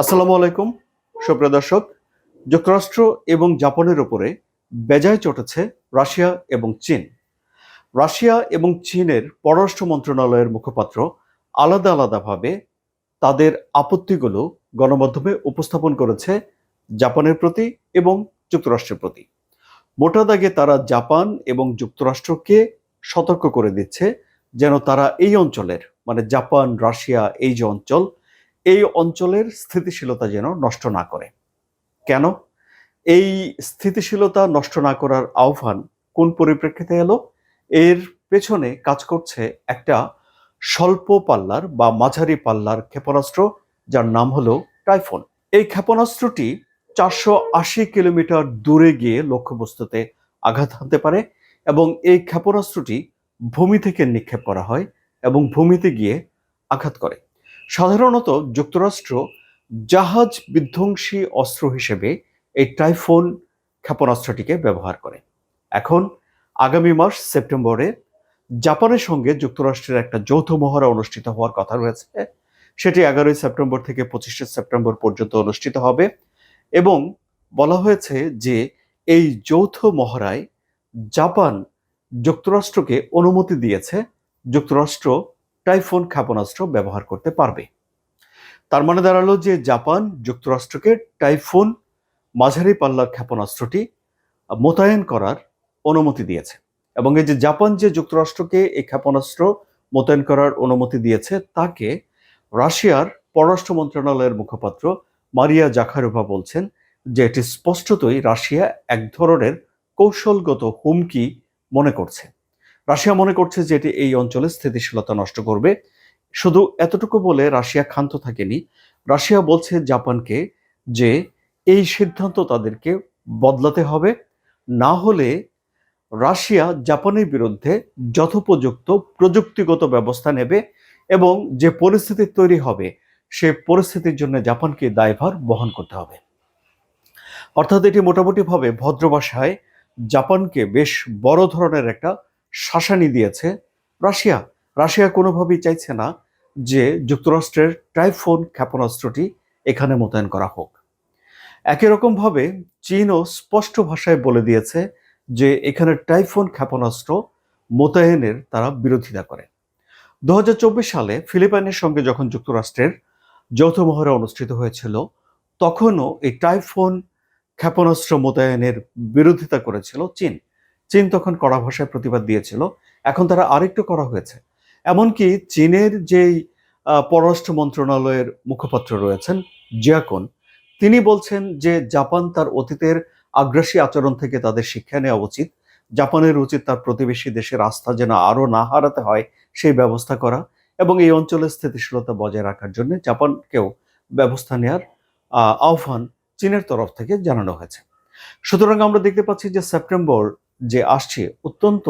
আসসালামু আলাইকুম, সুপ্রিয় দর্শক। যুক্তরাষ্ট্র এবং জাপানের উপরে বেজায় চটেছে রাশিয়া এবং চীন। রাশিয়া এবং চীনের পররাষ্ট্র মন্ত্রণালয়ের মুখপাত্র আলাদা আলাদাভাবে তাদের আপত্তিগুলো গণমাধ্যমে উপস্থাপন করেছে জাপানের প্রতি এবং যুক্তরাষ্ট্রের প্রতি। মোটা দাগে তারা জাপান এবং যুক্তরাষ্ট্রকে সতর্ক করে দিচ্ছে, যেন তারা এই অঞ্চলের মানে জাপান, রাশিয়া, এই যে অঞ্চল এই অঞ্চলের স্থিতিশীলতা যেন নষ্ট না করে। কেন? এই স্থিতিশীলতা নষ্ট না করার আহ্বান কোন পরিপ্রেক্ষিতে এলো? এর পেছনে কাজ করছে একটা স্বল্প পাল্লার বা মাঝারি পাল্লার ক্ষেপণাস্ত্র, যার নাম হলো টাইফোন। এই ক্ষেপণাস্ত্রটি চারশো আশি কিলোমিটার দূরে গিয়ে লক্ষ্যবস্তুতে আঘাত হানতে পারে এবং এই ক্ষেপণাস্ত্রটি ভূমি থেকে নিক্ষেপ করা হয় এবং ভূমিতে গিয়ে আঘাত করে। সাধারণত যুক্তরাষ্ট্র জাহাজ বিধ্বংসী অস্ত্র হিসেবে এই টাইফোন ক্ষেপণাস্ত্রটিকে ব্যবহার করে। এখন আগামী মাস সেপ্টেম্বরে জাপানের সঙ্গে যুক্তরাষ্ট্রের একটা যৌথ মহড়া অনুষ্ঠিত হওয়ার কথা রয়েছে। সেটি এগারোই সেপ্টেম্বর থেকে পঁচিশে সেপ্টেম্বর পর্যন্ত অনুষ্ঠিত হবে এবং বলা হয়েছে যে এই যৌথ মহড়ায় জাপান যুক্তরাষ্ট্রকে অনুমতি দিয়েছে। যুক্তরাষ্ট্র টাইফোন ক্ষেপণাস্ত্র ব্যবহার করতে পারবে। তার মানে দাঁড়াল যে জাপান যুক্তরাষ্ট্রকে টাইফোন মাঝারি পাল্লার ক্ষেপণাস্ত্রটি মোতায়েন করার অনুমতি দিয়েছে এবং এই যে জাপান যে যুক্তরাষ্ট্রকে এই ক্ষেপণাস্ত্র মোতায়েন করার অনুমতি দিয়েছে, তাকে রাশিয়ার পররাষ্ট্র মন্ত্রণালয়ের মুখপাত্র মারিয়া জাখারোভা বলছেন যে এটি স্পষ্টতই রাশিয়া এক ধরনের কৌশলগত হুমকি মনে করছে। রাশিয়া মনে করছে যে এটি এই অঞ্চলে স্থিতিশীলতা নষ্ট করবে। শুধু এতটুকু বলে রাশিয়া ক্ষান্ত থাকেনি। রাশিয়া বলছে জাপানকে যে এই সিদ্ধান্ত তাদেরকে বদলাতে হবে। না হলে রাশিয়া জাপানের বিরুদ্ধে যথোপযুক্ত প্রযুক্তিগত ব্যবস্থা নেবে এবং যে পরিস্থিতি তৈরি হবে, সে পরিস্থিতির জন্য জাপানকে দায়ভার বহন করতে হবে। অর্থাৎ এটি মোটামুটিভাবে ভদ্র ভাষায় জাপানকে বেশ বড় ধরনের একটা শাসানি দিয়েছে। রাশিয়া রাশিয়া কোনোভাবেই চাইছে না যে যুক্তরাষ্ট্রের টাইফোন ক্ষেপণাস্ত্রটি এখানে মোতায়েন করা হোক। একই রকমভাবে চীনও স্পষ্ট ভাষায় বলে দিয়েছে যে এখানে টাইফোন ক্ষেপণাস্ত্র মোতায়েনের তারা বিরোধিতা করে। দু হাজার চব্বিশ সালে ফিলিপাইনের সঙ্গে যখন যুক্তরাষ্ট্রের যৌথ মহড়া অনুষ্ঠিত হয়েছিল, তখনও এই টাইফোন ক্ষেপণাস্ত্র মোতায়েনের বিরোধিতা করেছিল চীন। চীন তখন কড়া ভাষায় প্রতিবাদ দিয়েছিল। এখন তারা আরেকটু করা হয়েছে। এমনকি চীনের যেই পররাষ্ট্র মন্ত্রণালয়ের মুখপাত্র রয়েছেন, জিয়াকন, তিনি বলছেন যে জাপান তার অতীতের আগ্রাসী আচরণ থেকে তাদের শিক্ষা নেওয়া উচিত। জাপানের উচিত তার প্রতিবেশী দেশের আস্থা যেন আরও না হারাতে হয় সেই ব্যবস্থা করা এবং এই অঞ্চলের স্থিতিশীলতা বজায় রাখার জন্য জাপানকেও ব্যবস্থা নেওয়ার আহ্বান চীনের তরফ থেকে জানানো হয়েছে। সুতরাং আমরা দেখতে পাচ্ছি যে সেপ্টেম্বর যে আসছে অত্যন্ত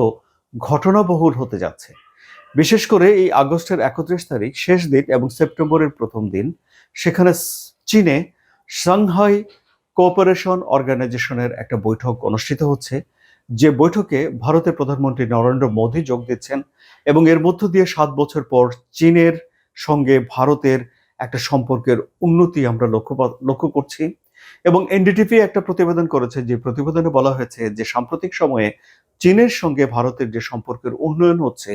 ঘটনাবহুল হতে যাচ্ছে। বিশেষ করে এই আগস্টের একত্রিশ তারিখ, শেষ দিন এবং সেপ্টেম্বরের প্রথম দিন, সেখানে চীনে সাংহাই কোঅপারেশন অর্গানাইজেশনের একটা বৈঠক অনুষ্ঠিত হচ্ছে। যে বৈঠকে ভারতের প্রধানমন্ত্রী নরেন্দ্র মোদী যোগ দিচ্ছেন এবং এর মধ্য দিয়ে সাত বছর পর চীনের সঙ্গে ভারতের একটা সম্পর্কের উন্নতি আমরা লক্ষ্য লক্ষ্য করছি। এবং এনডিটিভি একটা প্রতিবেদন করেছে যে প্রতিবেদনে বলা হয়েছে যে সাম্প্রতিক সময়ে চীনের সঙ্গে ভারতের যে সম্পর্কের উন্নয়ন হচ্ছে,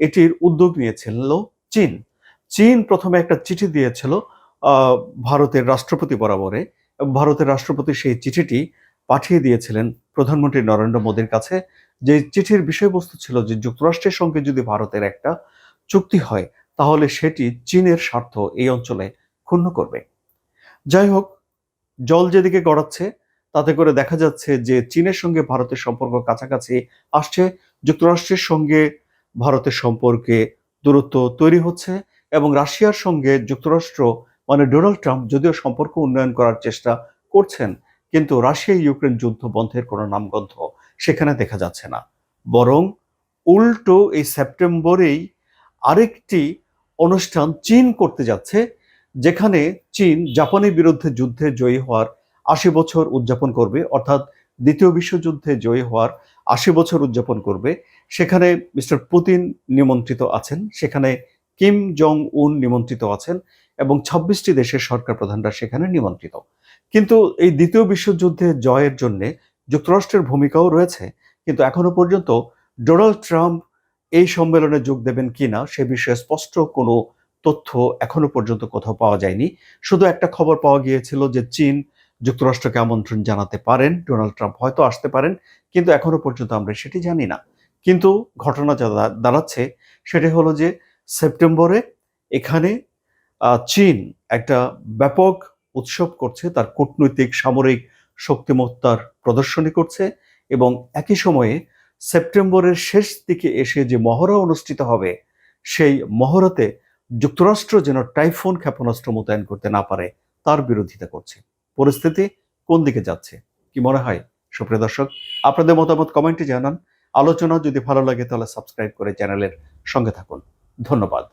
এটির উদ্যোগ নিয়েছিল চীন। চীন প্রথমে একটা চিঠি দিয়েছিল ভারতের রাষ্ট্রপতি বরাবরে ভারতের রাষ্ট্রপতি সেই চিঠিটি পাঠিয়ে দিয়েছিলেন প্রধানমন্ত্রী নরেন্দ্র মোদীর কাছে। যে চিঠির বিষয়বস্তু ছিল যে যুক্তরাষ্ট্রের সঙ্গে যদি ভারতের একটা চুক্তি হয়, তাহলে সেটি চীনের স্বার্থ এই অঞ্চলে ক্ষুণ্ণ করবে। যাই হোক জল যেদিকে গড়াচ্ছে, তাতে করে দেখা যাচ্ছে যে চীনের সঙ্গে ভারতের সম্পর্ক কাছাকাছি আসছে, যুক্তরাষ্ট্রের সঙ্গে ভারতের সম্পর্কে দূরত্ব তৈরি হচ্ছে এবং রাশিয়ার সঙ্গে যুক্তরাষ্ট্র মানে ডোনাল্ড ট্রাম্প যদিও সম্পর্ক উন্নয়ন করার চেষ্টা করছেন, কিন্তু রাশিয়া ইউক্রেন যুদ্ধ বন্ধের কোনো নামগন্ধ সেখানে দেখা যাচ্ছে না। বরং উল্টো এই সেপ্টেম্বরেই আরেকটি অনুষ্ঠান চীন করতে যাচ্ছে যেখানে চীন জাপানের বিরুদ্ধে যুদ্ধে জয়ী হওয়ার আশি বছর উদযাপন করবে, অর্থাৎ দ্বিতীয় বিশ্বযুদ্ধে জয়ী হওয়ার আশি বছর উদযাপন করবে। সেখানে মিস্টার পুতিন নিমন্ত্রিত আছেন, সেখানে কিম জং উন নিমন্ত্রিত আছেন এবং ছাব্বিশটি দেশের সরকার প্রধানরা সেখানে নিমন্ত্রিত। কিন্তু এই দ্বিতীয় বিশ্বযুদ্ধে জয়ের জন্যে যুক্তরাষ্ট্রের ভূমিকাও রয়েছে, কিন্তু এখনও পর্যন্ত ডোনাল্ড ট্রাম্প এই সম্মেলনে যোগ দেবেন কিনা সে বিষয়ে স্পষ্ট কোনো তথ্য এখনও পর্যন্ত কোথাও পাওয়া যায়নি। শুধু একটা খবর পাওয়া গিয়েছিল যে চীন যুক্তরাষ্ট্রকে আমন্ত্রণ জানাতে পারেন, ডোনাল্ড ট্রাম্প হয়তো আসতে পারেন, কিন্তু এখনও পর্যন্ত আমরা সেটি জানি না। কিন্তু ঘটনা যা দাঁড়াচ্ছে সেটি হলো যে সেপ্টেম্বরে এখানে চীন একটা ব্যাপক উৎসব করছে, তার কূটনৈতিক, সামরিক শক্তিমত্তার প্রদর্শনী করছে এবং একই সময়ে সেপ্টেম্বরের শেষ দিকে এসে যে মহড়া অনুষ্ঠিত হবে, সেই মহড়াতে যুক্তরাষ্ট্র যেন টাইফোন ক্ষেপণাস্ত্র মোতায়েন করতে না পারে, তার বিরোধিতা করছে। পরিস্থিতি কোন দিকে যাচ্ছে, কি মনে হয়? সুপ্রিয় দর্শক, আপনাদের মতামত কমেন্টে জানান। আলোচনা যদি ভালো লাগে তাহলে সাবস্ক্রাইব করে চ্যানেলের সঙ্গে থাকুন। ধন্যবাদ।